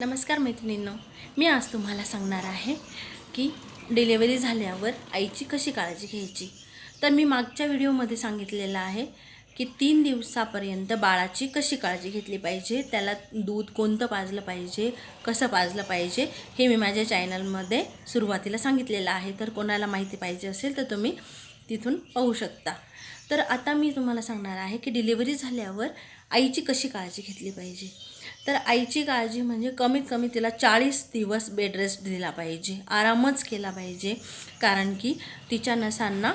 नमस्कार मैत्रिणींनो मी आज तुम्हाला सांगणार आहे की डिलेवरी झाल्यावर आईची कशी काळजी घ्यायची. तर मी मागच्या व्हिडिओमध्ये सांगितलेलं आहे की तीन दिवसापर्यंत बाळाची कशी काळजी घेतली पाहिजे त्याला दूध कोणतं पाजलं पाहिजे कसं पाजलं पाहिजे हे मी माझ्या चॅनलमध्ये सुरुवातीला सांगितलेलं आहे. तर कोणाला माहिती पाहिजे असेल तर तुम्ही तिथून पाहू शकता. तर आता मी तुम्हाला सांगणार आहे की डिलिव्हरी झाल्यावर आईची कशी काळजी घेतली पाहिजे. तर आईची काळजी म्हणजे कमीत कमी तिला चाळीस दिवस बेड रेस्ट दिला पाहिजे. आरामच केला पाहिजे. कारण की तिच्या नसांना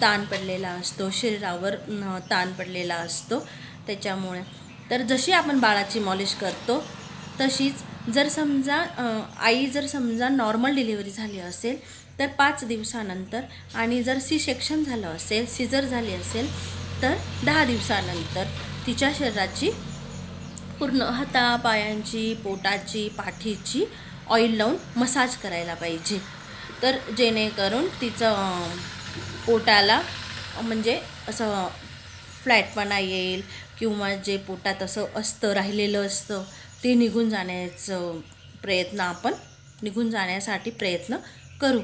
ताण पडलेला असतो. शरीरावर ताण पडलेला असतो. त्याच्यामुळे. तर जशी आपण बाळाची मॉलिश करतो तशीच जर समजा आई जर समजा नॉर्मल डिलिव्हरी झाली असेल तर पाच दिवसानंतर आणि जर सी सेक्शन झालं असेल सिजर झाली असेल तर दहा दिवसानंतर तिच्या शरीराची पूर्ण हातापायांची पोटाची पाठीची ऑइल लावून मसाज करायला पाहिजे. तर जेणेकरून तिचं पोटाला म्हणजे असं फ्लॅटपणा येईल किंवा जे पोटात असं असतं राहिलेलं असतं ते निघून जाण्याचं प्रयत्न आपण निघून जाण्यासाठी प्रयत्न करू.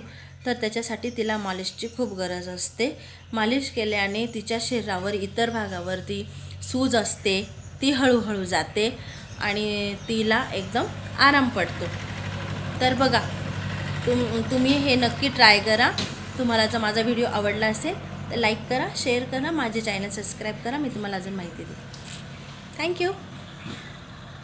तर त्याच्यासाठी तिला मालिशची खूप गरज असते. मालिश केल्याने तिच्या शरीरावर इतर भागावरती सूज असते ती हळूहळू जाते आणि तिला एकदम आराम पडतो. तर बघा तुम तुम्ही हे नक्की ट्राय करा. तुम्हाला जर माझा व्हिडिओ आवडला असेल तर लाईक करा शेअर करा माझे चॅनल सबस्क्राईब करा मी तुम्हाला अजून माहिती देते. थँक्यू